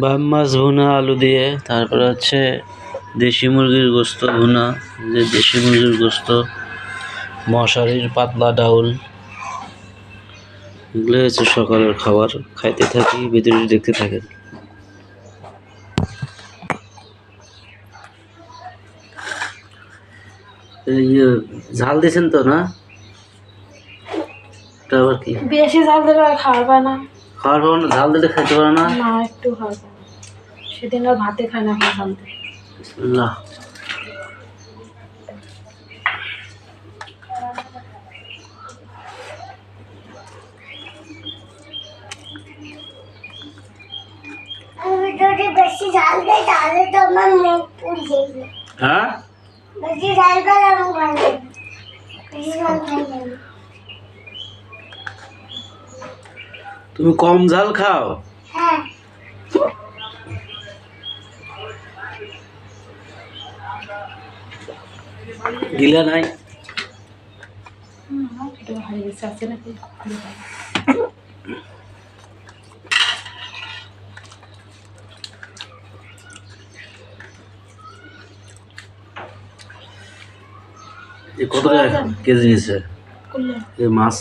বাম মাছ ভুনা আলু দিয়ে। তারপরে হচ্ছে দেশি মুরগির গোস্ত ভুনা যে দেশি মুরগির গোস্ত মশারির পাতলা ডাউল। এগুলো হচ্ছে সকালের খাবার। খাইতে থাকি ভিডিওটি দেখতে থাকেন। এই ঝাল দিয়েছেন তো না? আবার কি? বেশি ঝাল দিলে আর খাওয়া পায় না। খাওয়ার পাবো না ঝাল দিলে খাইতে পারো না? একটু খাওয়া না সেদিন আর ভাতে খায় না এখন ঝাল দিয়ে বিসমিল্লাহ আমি যদি বেশি ঝাল দেয় তাহলে তো আমার মুখ পুড়ে যাবে। হ্যাঁ? বেশি ঝাল করে আমার ভালো না। বেশি ঝাল খাই তুমি কম ঝাল খাও? হ্যাঁ। গিলা নাই। কত টাকা কেজি নিছে? এই মাছ?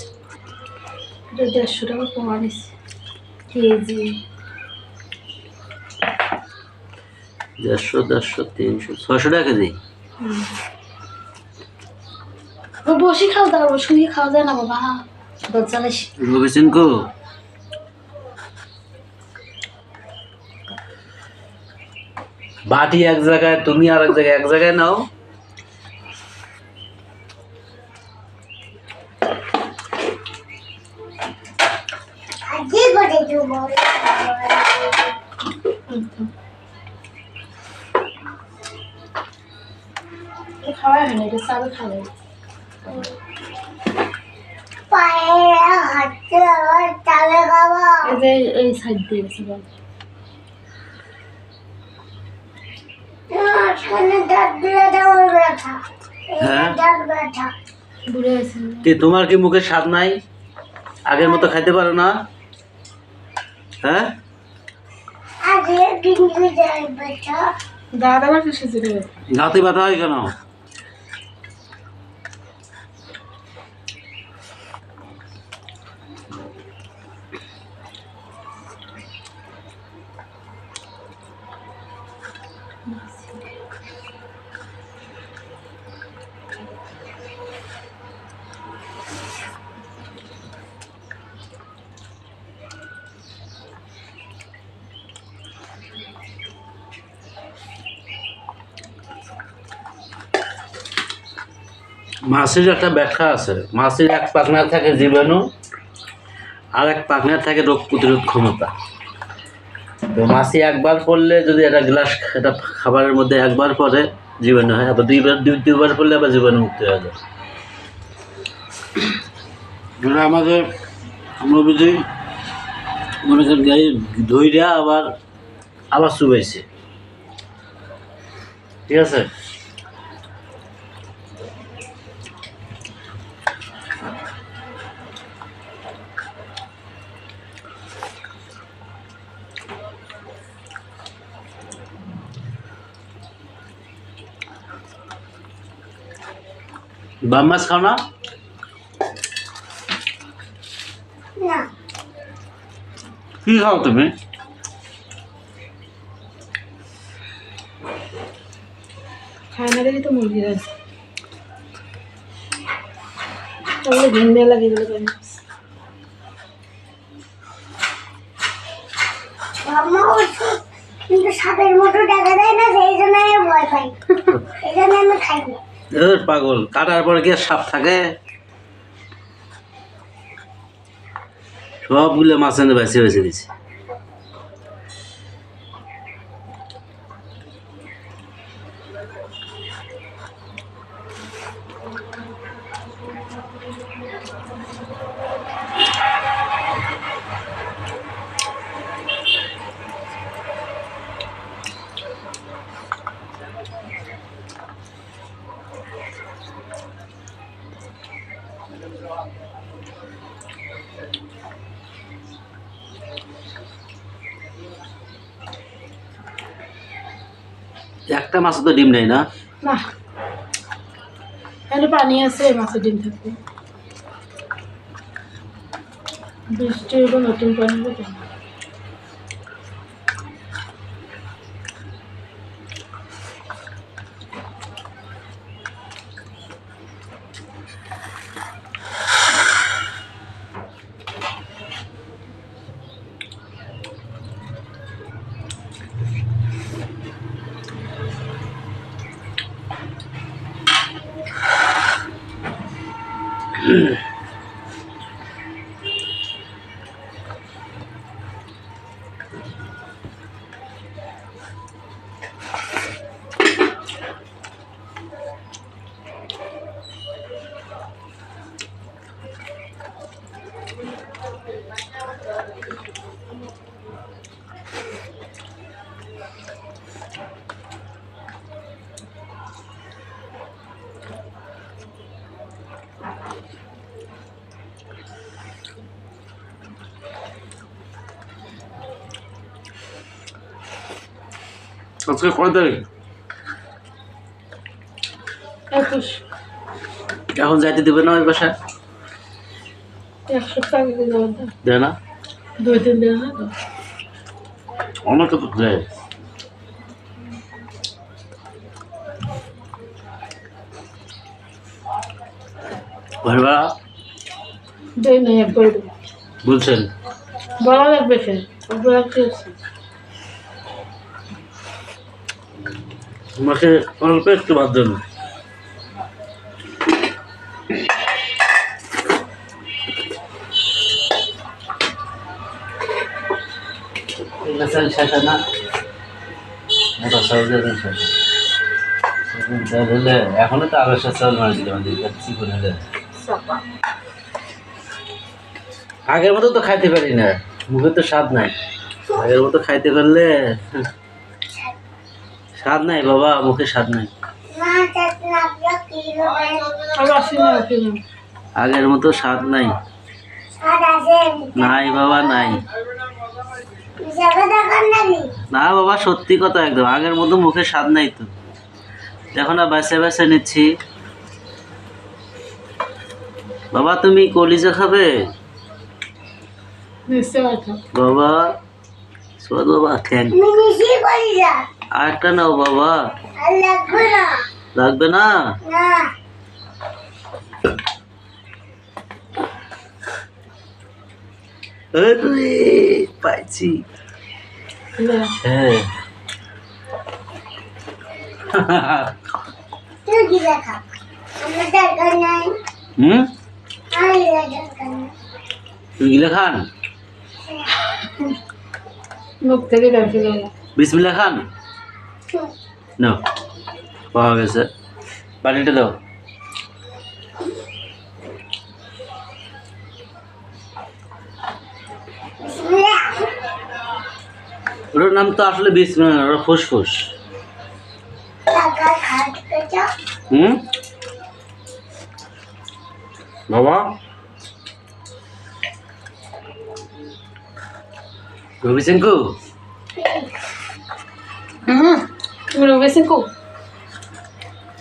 দেড়শো টাকা কমা নিচ্ছে কেজি দেড়শো দেড়শো তিনশো, ছয়শো টাকা কেজি? বসে খাওয়া দাওয়া শুয়ে খাওয়া যায় না বাবা। বাটি এক জায়গায় তুমি আর এক জায়গায় এক জায়গায় নাও। খাওয়া হয় না এটা চাবে খাওয়া এই সাইড দিয়ে গেছে দাঁত হ্যাঁ? দাঁত কি তোমার কি মুখে স্বাদ নাই? আগের মতো খাইতে পারো না? হ্যাঁ? গাতে ব্যথা হয় কেন? মাছের একটা ব্যাখ্যা আছে। মাছের এক পাখনা থাকে জীবাণু, আর এক পাখনা থাকে রোগ প্রতিরোধ ক্ষমতা। তো একবার পড়লে যদি একটা গ্লাস, একটা খাবারের মধ্যে একবার পরে জীবাণু হয়। আবার দুইবার, দুই, দুইবার পড়লে আবার জীবাণু মুক্ত হয়ে যায়। আমাদের, আমরা বুঝি, মনে করেন গাড়ি ধইরা আবার আবার চুবাইছে। ঠিক আছে? বাম মাছ খাও না? কি খাও তুমি? খায় না দেখি তো মুরগি আছে তাহলে ঘেন্ডে লাগে বলে কেন আম্মা ওষুধ কিন্তু সাপের মতো দেখা দেয় না সেই জন্য আমি ভয় পাই। এই জন্য আমি খাই না। পাগল। কাটার পরে কি সাপ থাকে? সবগুলো মাছ এনে বেছে বেছে দিছে। একটা মাছ তো ডিম নেই না? না। এখানে পানি আছে মাছের ডিম থাকবে। বৃষ্টি হইব নতুন পানি Yeah. আজকে কয় তারিখ এখন যাইতে দেবে না ওই বাসায় দেয় না দুই তিন দিন না তো অনেকে তো দেয় নাই একবার দেবো বলছেন বলা লাগবে সে তোমাকে অল্প একটু বাদ দেন। এখনও তো মারি আমাদের করে হলে? আগের মতো তো খাইতে পারি না মুখে তো স্বাদ নাই। আগের মতো খাইতে পারলে স্বাদ নাই বাবা মুখে স্বাদ নাই। না না আগের মতো স্বাদ নাই। নাই বাবা নাই। না বাবা সত্যি কথা একদম আগের মতো মুখে স্বাদ নাই তো। এখন আর বেছে বেছে নিচ্ছি। বাবা তুমি কলিজা খাবে? বাবা সোয়াদ বাবা থ্যাংক তুমি নিশি করি যা আর একটা নাও বাবা। লাগবে না? লাগবে না না পাইছি। হ্যাঁ। হুম? গিলে খান? মুখ থেকে বিসমিল্লা খান। নাও পাওয়া গেছে পানিটা দাও ওটার নাম তো আসলে না, ওটা ফুসফুস হুম? বাবা? রবি সিংকু হুম। তুমি রবেছেন কো?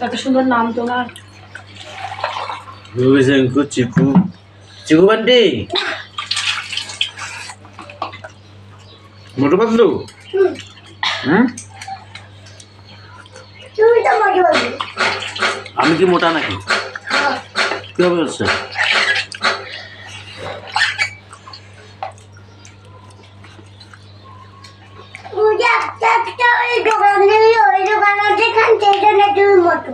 এত সুন্দর নাম তোমার। চিকু। চিকু বান্টি। মোটু পাতলু হুম? আমি কি মোটা নাকি? কি হবে হচ্ছে মুঝে একটা একটা ওই দোকান নেই ওই দোকান আছে খান সেই জন্য তুমি মতো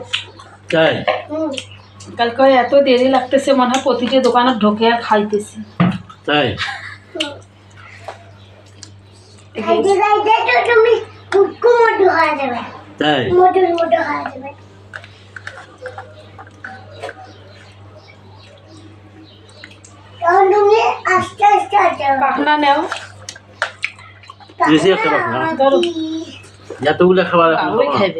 তাই হুম কালকে এত দেরি লাগতেছে মনে হয় প্রতিটি দোকানে ঢোকে আর খাইতেছি। তাই? খাইতে খাইতে তো তুমি কুটকু মোটু হয়ে যাবে। তাই? মোটু মোটু হয়ে যাবে। তখন তুমি আস্তে আস্তে আসতে হবে পাখনা নেও। বেশি একটা পাখনা। ধরো। এতগুলো খাবার এখন ওই খাব।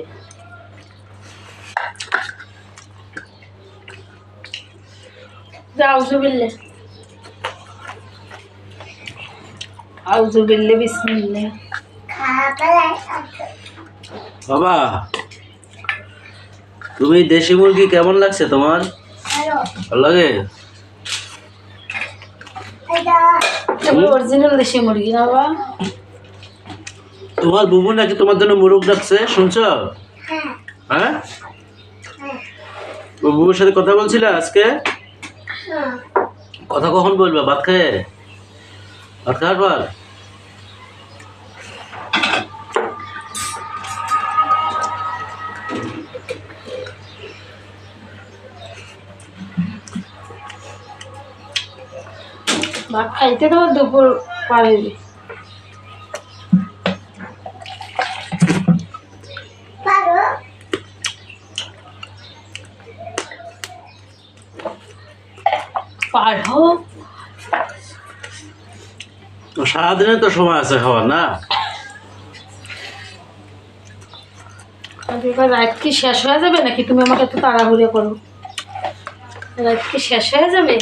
বাবা তুমি দেশি মুরগি কেমন লাগছে তোমার? ভালো। লাগে? অরিজিনাল দেশি মুরগি না বাবা? তোমার বুবু নাকি তোমার জন্য মুরগ ডাকছে শুনছো? হ্যাঁ। হ্যাঁ? হ্যাঁ। বুবুর সাথে কথা বলছিলে আজকে? কথা কখন বলবে? ভাত খেয়ে? ভাত খাওয়ার পর? ভাত খাইতে তো দুপুর পারো পার হোক তো সারাদিনে তো সময় আছে খাওয়ার না? এবার রাত কি শেষ হয়ে যাবে নাকি? তুমি আমাকে একটু তাড়াহুড়ো করো। রাত কি শেষ হয়ে যাবে?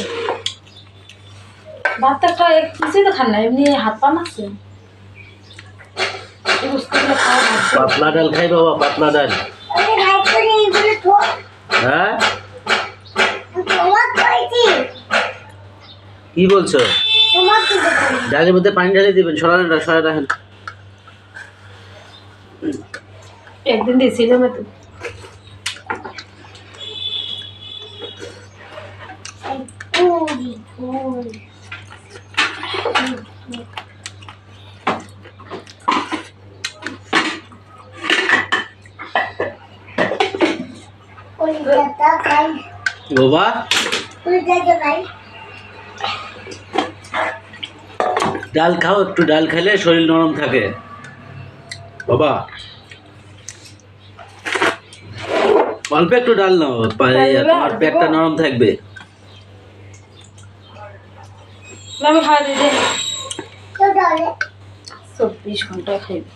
ভাতটা কিছুই তো খান না এমনি হাত পা নাচ্ছে পাতলা ডাল খাই বাবা পাতলা ডাল। হ্যাঁ? কি বলছো? ডালের মধ্যে পানি ঢালে দিবেন সরালে না সরালে রাখেন। একদিন দিয়েছিলাম তো পুরি পুরি ওই দাদা খাই বাবা? ওই দাদা খাই ডাল খাও একটু ডাল খেলে শরীর নরম থাকে। বাবা। অল্প একটু ডাল নাও তোমার পেটটা নরম থাকবে। চব্বিশ ঘণ্টা খাইবে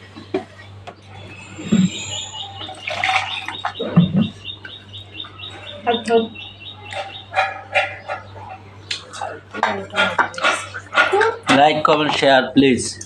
like comment share please.